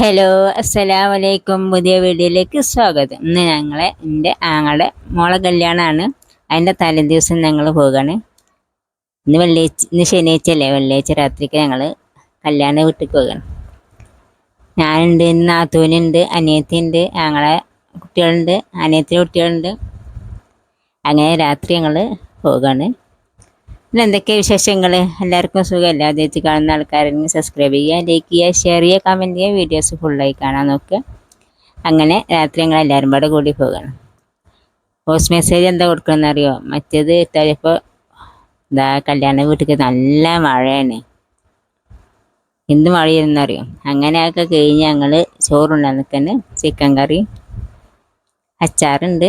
Hello അസ്സലാം വലൈക്കും പുതിയ വീഡിയോയിലേക്ക് സ്വാഗതം. ഇന്ന് ഞങ്ങളെ എന്റെ ആങ്ങളുടെ മോളെ കല്യാണമാണ്. അതിന്റെ തലേ ദിവസം ഞങ്ങൾ പോവുകയാണ് ഇന്ന് വെള്ളിയാഴ്ച ഇന്ന് ശനിയാഴ്ച അല്ലേ വെള്ളിയാഴ്ച രാത്രിക്ക് ഞങ്ങൾ കല്യാണ വീട്ടിൽ പോവുകയാണ് ഞാനുണ്ട് നാത്തൂനുണ്ട് അനിയത്തിയുണ്ട് ഞങ്ങളെ കുട്ടികളുണ്ട് അനിയത്തിന്റെ കുട്ടികളുണ്ട്. അങ്ങനെ രാത്രി ഞങ്ങൾ പോവുകയാണ് പിന്നെ എന്തൊക്കെ വിശേഷങ്ങൾ എല്ലാവർക്കും സുഖമല്ല? ആദ്യമായിട്ട് കാണുന്ന ആൾക്കാരെങ്കിൽ സബ്സ്ക്രൈബ് ചെയ്യുക ലൈക്ക് ചെയ്യുക ഷെയർ ചെയ്യുക കമന്റ് ചെയ്യുക വീഡിയോസ് ഫുള്ളായി കാണാൻ നോക്കുക. അങ്ങനെ രാത്രി ഞങ്ങൾ എല്ലാവരും കൂടെ കൂടി പോകണം. പോസ്റ്റ് മെസ്സേജ് എന്താ കൊടുക്കണമെന്ന് അറിയോ? മറ്റേത് ഇട്ടാലിപ്പോൾ ഇതാ കല്യാണ വീട്ടിൽ നല്ല മഴയാണ്. എന്ത് മഴയായിരുന്നറിയോ അങ്ങനെയൊക്കെ കഴിഞ്ഞ് ഞങ്ങൾ ചോറുണ്ടാന്നിക്കന്നെ ചിക്കൻ കറി അച്ചാറുണ്ട്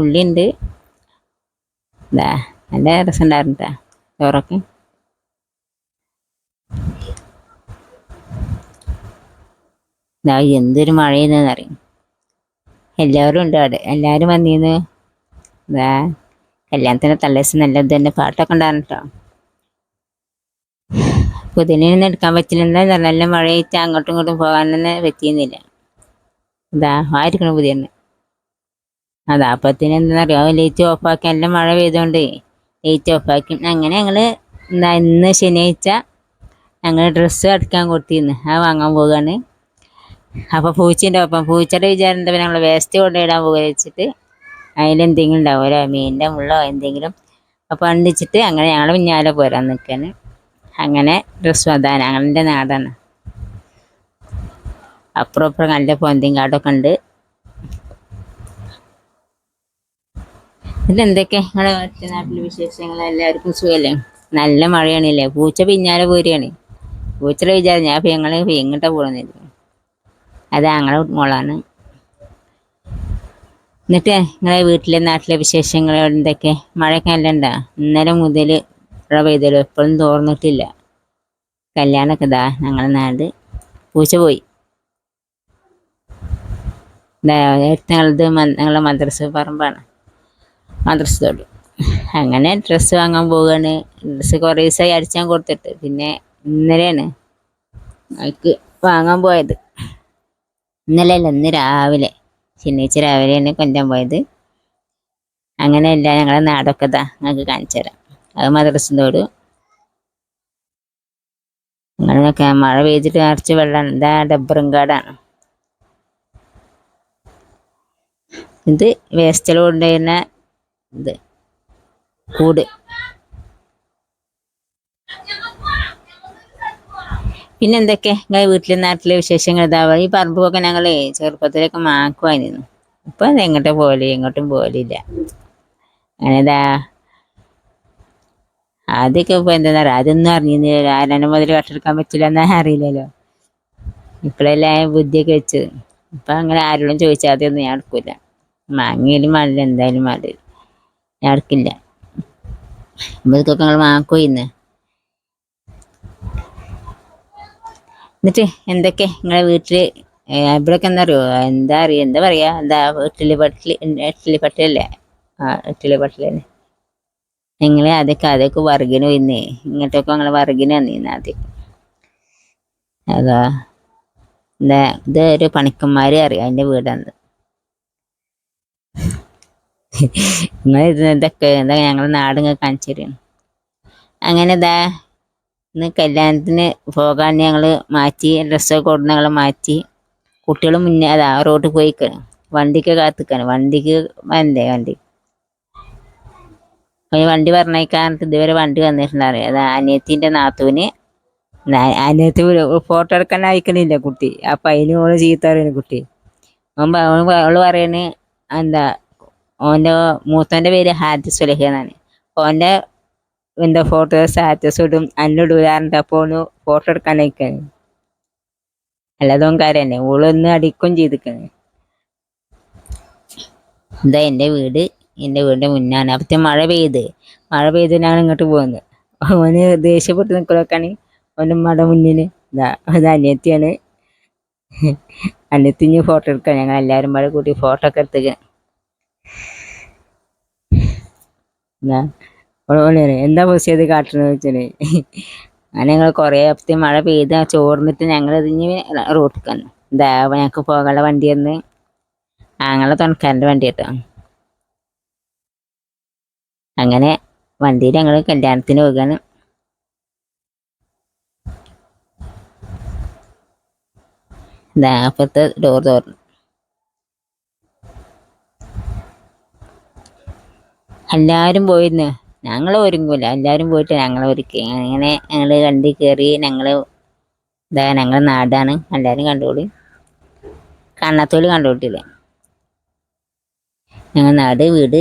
ഉള്ളിയുണ്ട്. ഇതാ നല്ല രസമുണ്ടായിരുന്നു കേട്ടോ ചോറൊക്കെ. ഇതാ എന്തൊരു മഴയെന്ന് അറിയും? എല്ലാവരും ഉണ്ട് അവിടെ? എല്ലാവരും വന്നിന്ന്? ഇതാ കല്യാണത്തിന്റെ തലേദിവസം നല്ല ഇത് തന്നെ പാട്ടൊക്കെ ഉണ്ടായിരുന്നു കേട്ടോ പുതിനൊന്നും എടുക്കാൻ പറ്റില്ല നല്ല മഴയായിട്ട് അങ്ങോട്ടും ഇങ്ങോട്ടും പോകാനൊന്നും പറ്റിയിരുന്നില്ല. ഇതാ ആയിരിക്കണം പുതിയന്ന്. അതാ അപ്പത്തിന് എന്താണെന്നറിയോ ലൈറ്റ് ഓഫാക്കി നല്ല മഴ പെയ്തോണ്ടേ. ലൈറ്റ് ഓഫാക്കി അങ്ങനെ ഞങ്ങൾ ഇന്ന് ശനിയാഴ്ച ഞങ്ങൾ ഡ്രസ്സ് അടിക്കാൻ കൊടുത്തിരുന്നു. അത് വാങ്ങാൻ പോവുകയാണ് അപ്പോൾ പൂച്ചേന്റെ ഒപ്പം പൂച്ചയുടെ വിചാരം എന്താ ഞങ്ങൾ വേസ്റ്റ് കൊണ്ടിടാൻ പോകുക വെച്ചിട്ട് അതിലെന്തെങ്കിലും ഉണ്ടാവുമല്ലോ മീനിന്റെ മുള്ളോ എന്തെങ്കിലും അപ്പോൾ അണ്ടിച്ചിട്ട് അങ്ങനെ ഞങ്ങൾ പിന്നാലെ പോരാൻ നിൽക്കാൻ അങ്ങനെ ഡ്രസ്സ് അതാ ഞങ്ങളുടെ നാടാണ്. അപ്പുറം അപ്പുറം നല്ല പൊന്തിയും ഉണ്ട്. ഇതെന്തൊക്കെ? നിങ്ങളുടെ മറ്റു നാട്ടിലെ വിശേഷങ്ങൾ എല്ലാവർക്കും സുഖമല്ലേ നല്ല മഴയാണല്ലേ? പൂച്ച പിന്നാലെ പോരുകയാണ് പൂച്ചയുടെ വിചാരം ഞാൻ ഇപ്പം ഞങ്ങൾ എങ്ങോട്ടാ പോകണമെന്നില്ല അത് ഞങ്ങളുടെ മോളാണ്. എന്നിട്ട് നിങ്ങളെ വീട്ടിലെ നാട്ടിലെ വിശേഷങ്ങൾ എന്തൊക്കെ? മഴയൊക്കെ നല്ല ഉണ്ടാ ഇന്നലെ മുതൽ മഴ പെയ്തല്ലോ. എപ്പോഴും തോർന്നിട്ടില്ല. കല്യാണമൊക്കെ ഇതാ ഞങ്ങളുടെ നാട്. പൂച്ച പോയി. ഞങ്ങളത് ഞങ്ങളുടെ മദ്രസ പറമ്പാണ്. മദ്രസ തൊട്ട് അങ്ങനെ ഡ്രസ്സ് വാങ്ങാൻ പോവുകയാണ് ഡ്രസ്സ് കുറേ ദിവസമായി അടിച്ചാൻ കൊടുത്തിട്ട്. പിന്നെ ഇന്നലെയാണ് അവൾക്ക് വാങ്ങാൻ പോയത്. ഇന്നലെ അല്ല ഇന്ന് രാവിലെ. ശനിയാഴ്ച രാവിലെയാണ് കൊഞ്ചാൻ പോയത്. അങ്ങനെ അല്ല ഞങ്ങളെ നാടൊക്കെ ഇതാ ഞങ്ങൾക്ക് കാണിച്ചു തരാം. അത് മദ്രസത്തോട് അങ്ങനെയൊക്കെ മഴ പെയ്തിട്ട് നിറച്ച് വെള്ളമാണ് ഇതാ ഡബ്ബറും കാടാണ്. ഇത് വേസ്റ്റൽ കൊണ്ടുവരുന്ന ഇത്. കൂട്. പിന്നെ എന്തൊക്കെ? ഇങ്ങനെ വീട്ടിലെ നാട്ടിലെ വിശേഷങ്ങൾ ഇതാ. ഈ പറമ്പൊക്കെ ഞങ്ങളെ ചെറുപ്പത്തിലൊക്കെ മാക്കുമായിരുന്നു ഇപ്പൊ അത് എങ്ങോട്ടും പോലെ എങ്ങോട്ടും പോലില്ല അങ്ങനെതാ ആദ്യമൊക്കെ ഇപ്പൊ എന്താ അതൊന്നും അറിഞ്ഞിരുന്നില്ല ആരാണ് മുതൽ കട്ടെടുക്കാൻ പറ്റില്ല എന്നാ അറിയില്ലല്ലോ. ഇപ്പോഴെല്ലാം ബുദ്ധിയൊക്കെ വെച്ച് ഇപ്പൊ അങ്ങനെ ആരോടും ചോദിച്ചാൽ അതൊന്നും ഞാൻ എടുക്കൂല. മാങ്ങയിലും മാറില്ല എന്തായാലും മഴ ഞാൻ എടുക്കില്ല ഇതൊക്കെ ഞങ്ങൾ ഇന്ന് എന്നിട്ട് എന്തൊക്കെ നിങ്ങളെ വീട്ടിൽ ഇവിടെയൊക്കെ എന്താ അറിയോ എന്താ അറിയോ? എന്താ പറയാ? എന്താ ഇഡ്ഡലി പട്ടിൽ ഇഡ്ഡലി പട്ടിലല്ലേ ആ ഇഡ്ഡലി പട്ടിലല്ലേ നിങ്ങൾ അതൊക്കെ അതൊക്കെ വർഗിന് പോയിന്നേ. ഇങ്ങോട്ടൊക്കെ ഞങ്ങൾ വർഗിന് വന്നിരുന്നു ആദ്യം. അതാ. എന്താ ഇത് ഒരു പണിക്കന്മാരെ അറിയാം. എന്റെ വീടാണ് നിങ്ങൾ ഇത് ഇതൊക്കെ എന്താ ഞങ്ങളുടെ നാട് ഇങ്ങനെ കാണിച്ചു തരുന്നു അങ്ങനെ ഇതാ ഇന്ന് കല്യാണത്തിന് പോകാൻ ഞങ്ങൾ മാറ്റി ഡ്രസ്സൊക്കെ കൊടുത്ത് ഞങ്ങൾ മാറ്റി. കുട്ടികൾ മുന്നേ അതാ റോഡിൽ പോയിക്കാണ് വണ്ടിക്ക് കാത്തിക്കാണ്. വണ്ടിക്ക് വന്നേ വണ്ടി. ഈ വണ്ടി പറഞ്ഞേക്കാൻ ഇതുവരെ വണ്ടി വന്നിട്ടുണ്ടായിരുന്നു അത് അനിയത്തിന്റെ നാത്തൂന് അനിയത്തി ഫോട്ടോ എടുക്കാൻ അയക്കണില്ല കുട്ടി. അപ്പം അതിന് ഓൾ ചീത്ത പറയുന്നു കുട്ടി. അവൻ അവൾ പറയണ് എന്താ ഓന്റെ മൂത്തന്റെ പേര് ഹാരിസ് സുലഹ എന്നാണ്. ഓന്റെ എന്താ ഫോട്ടോ സ്റ്റാറ്റസ് ഇടും അന്നിടൂലാറുണ്ട് അപ്പോൾ ഒന്ന് ഫോട്ടോ എടുക്കാൻ അയക്കാൻ അല്ലാതെ ഓൻ കാര്യന്നെ ഓളൊന്ന് അടിക്കും ചെയ്തിക്കാണ്. ഇതാ എന്റെ വീട് എന്റെ വീടിന്റെ മുന്നാണ്. അപ്പത്തെ മഴ പെയ്ത് മഴ പെയ്ത് ഞാൻ ഇങ്ങോട്ട് പോകുന്നത് ഓന് ദേഷ്യപ്പെട്ട് നിൽക്കലൊക്കെയാണ് ഓന്റെ മട മുന്നിൽ ഇതാ അത് അനിയത്തിയാണ്. അനിയത്തി ഫോട്ടോ എടുക്കാൻ ഞങ്ങൾ എല്ലാവരും പാടെ കൂട്ടി ഫോട്ടോ ഒക്കെ എടുത്തേക്ക് എന്നാ ഓൾ എന്താ ബസ്സിയത് കാട്ടണെന്ന് വെച്ചാൽ അങ്ങനെ ഞങ്ങൾ കുറേ അപ്പത്തെ മഴ പെയ്ത് ചോർന്നിട്ട് ഞങ്ങൾ ഇതിഞ്ഞ് റോട്ടിൽ കന്നു എന്താ ഞങ്ങൾക്ക് പോകാനുള്ള വണ്ടി എന്ന് ആങ്ങളെ തുണക്കാരന്റെ വണ്ടി കേട്ടോ. അങ്ങനെ വണ്ടിയിൽ ഞങ്ങൾ കല്യാണത്തിന് പോകാണ്. ഇതാ അപ്പുറത്തെ ഡോർ തുറന്നു. എല്ലാവരും പോയിരുന്നു. ഞങ്ങൾ ഒരുങ്ങൂല. എല്ലാവരും പോയിട്ട് ഞങ്ങൾ ഒരുക്കി. അങ്ങനെ ഞങ്ങൾ കണ്ടി കയറി ഞങ്ങൾ ഇതാ ഞങ്ങൾ നാടാണ്. എല്ലാവരും കണ്ടുകൂടി. കാണാത്തോൽ കണ്ടോട്ടില്ല ഞങ്ങൾ നാട് വീട്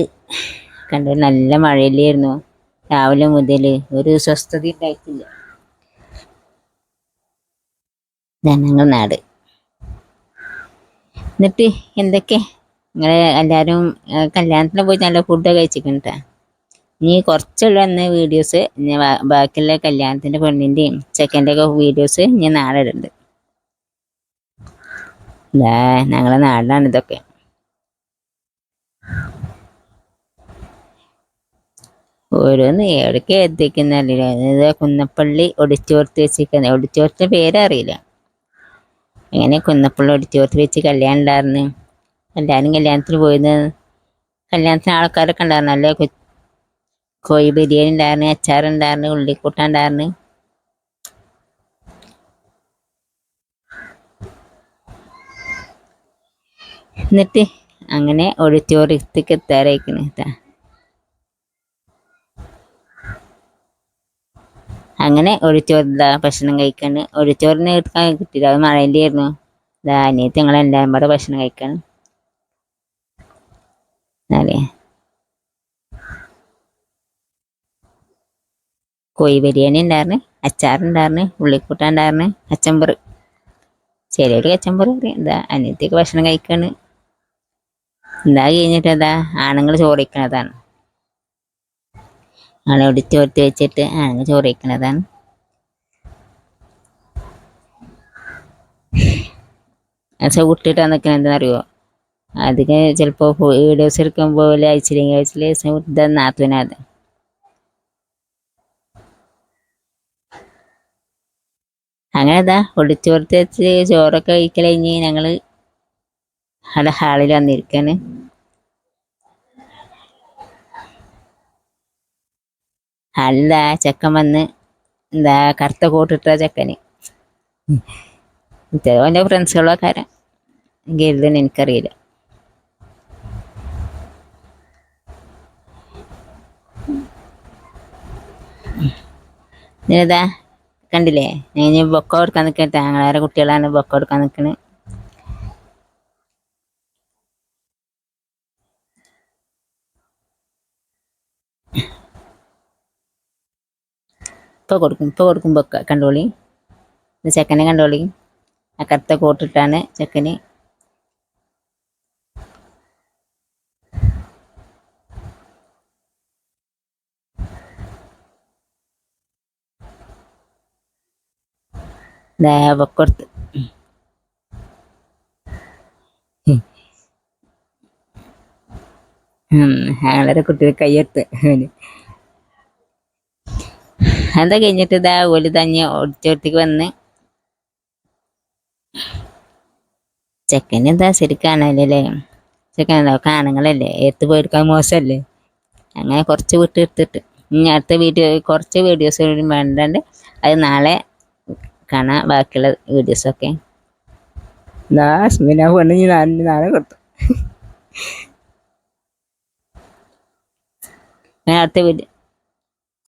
കണ്ടു. നല്ല മഴയില്ലായിരുന്നു. രാവിലെ മുതൽ ഒരു സ്വസ്ഥത ഉണ്ടായിട്ടില്ല. ഞങ്ങൾ നാട്. എന്നിട്ട് എന്തൊക്കെ? നിങ്ങൾ എല്ലാവരും കല്യാണത്തിന് പോയി നല്ല ഫുഡ് കഴിച്ചിട്ടുണ്ട് ഇനി കുറച്ചുള്ള അന്ന് വീഡിയോസ് ബാക്കിയുള്ള കല്യാണത്തിന്റെ പെണ്ണിന്റെയും ചെക്കന്റെ ഒക്കെ വീഡിയോസ് ഞാൻ നാളെ ഇടുന്നുണ്ട് ഞങ്ങളെ നാടാണ് ഇതൊക്കെ. ഓരോന്ന് എവിടേക്ക് എത്തിക്കുന്നറിയില്ല ഇത് കുന്നപ്പള്ളി ഒടിച്ചോർത്ത് വെച്ചിരിക്കുന്നത് ഒടിച്ചോർത്തിന്റെ പേരറിയില്ല. അങ്ങനെ കുന്നപ്പള്ളി ഒടിച്ചോർത്ത് വെച്ച് കല്യാണം ഉണ്ടായിരുന്നു എല്ലാവരും കല്യാണത്തിന് പോയത് കല്യാണത്തിന് ആൾക്കാരൊക്കെ ഉണ്ടായിരുന്നു. നല്ല കൊ- കോഴി ബിരിയാണി ഉണ്ടായിരുന്നു അച്ചാറുണ്ടായിരുന്നു ഉള്ളിക്കൂട്ടം ഉണ്ടായിരുന്നു. എന്നിട്ട് അങ്ങനെ ഓഡിറ്റോറിയത്തേക്ക് എത്താറായിക്കണ് കേട്ടാ അങ്ങനെ ഒഴിച്ചോറില്ല ഭക്ഷണം കഴിക്കാണ്. ഒഴിച്ചോറിന് എടുക്കാൻ കിട്ടിയില്ല. അത് ഇതാ അനിയത്തി ഞങ്ങളെല്ലാവരും കൂടെ ഭക്ഷണം കഴിക്കാണ്. അല്ലേ കോഴി ബിരിയാണി ഉണ്ടായിരുന്നു അച്ചാറുണ്ടായിരുന്നു ഉള്ളിക്കൂട്ട ഉണ്ടായിരുന്നു അച്ചമ്പറ്. ചെറിയൊരു കച്ചമ്പറ് എന്താ അനിയത്തിക്ക് ഭക്ഷണം കഴിക്കാണ്. എന്താ കഴിഞ്ഞിട്ട് എന്താ? ആണുങ്ങൾ ചോറിക്കണതാണ് ആളെ ഒടിച്ചോർത്ത് വെച്ചിട്ട് ആണുങ്ങൾ ചോറിക്കണതാണ് ചവിട്ടിട്ട് നിൽക്കുന്നത് എന്താണെന്നറിയോ അധികം ചിലപ്പോൾ വീഡിയോസ് എടുക്കുമ്പോൾ അയച്ചില്ലെങ്കിൽ അയച്ചില്ല നാത്തുനാത് അങ്ങനെ ഇതാ ഒടിച്ചോർത്ത് വെച്ച് ചോറൊക്കെ കഴിക്കലഴിഞ്ഞ് ഞങ്ങൾ അവിടെ ഹാളിൽ വന്നിരിക്കാണ്. ഹാളിലാ ചെക്കൻ വന്ന് എന്താ കറുത്ത കോട്ടിട്ട ചെക്കന്. എന്റെ ഫ്രണ്ട്സുകളൊക്കെ ആരാ? എനിക്കറിയില്ല. ഇതാ കണ്ടില്ലേ? ഞാൻ ബൊക്ക കൊടുക്കാൻ നിൽക്കട്ടെ ഞങ്ങളേറെ കുട്ടികളാണ് ബൊക്ക കൊടുക്കാൻ നിൽക്കണത് ഇപ്പൊ കൊടുക്കും. ഇപ്പൊ കൊടുക്കും ബൊക്ക. കണ്ടോളി. ചെക്കനെ കണ്ടോളി. ആ കോട്ടിട്ടാണ് ചെക്കന്. ദാ ബൊക്കൊടുത്ത് ഞങ്ങളുടെ കുട്ടികൾ കയ്യെടുത്ത് അതാ കഴിഞ്ഞിട്ട് ഇതാ ഓൽ തന്നെ ഓടിച്ചോടത്തേക്ക് വന്ന്? ചെക്കൻ എന്താ ശരിക്കാണല്ലേ ചെക്കൻ കാണുങ്ങളല്ലേ? എടുത്ത് പോയെടുക്കാൻ മോശമല്ലേ? അങ്ങനെ കുറച്ച് വിട്ട് എടുത്തിട്ട്. ഇനി അടുത്ത വീഡിയോ കുറച്ച് വീഡിയോസ് വേണ്ടണ്ട് അത് നാളെ കാണാം ബാക്കിയുള്ള വീഡിയോസൊക്കെ നാ അസ്മിന പെണ്ണ് ഞാൻ നാളെ കൊടുത്തു. അടുത്ത വീഡിയോ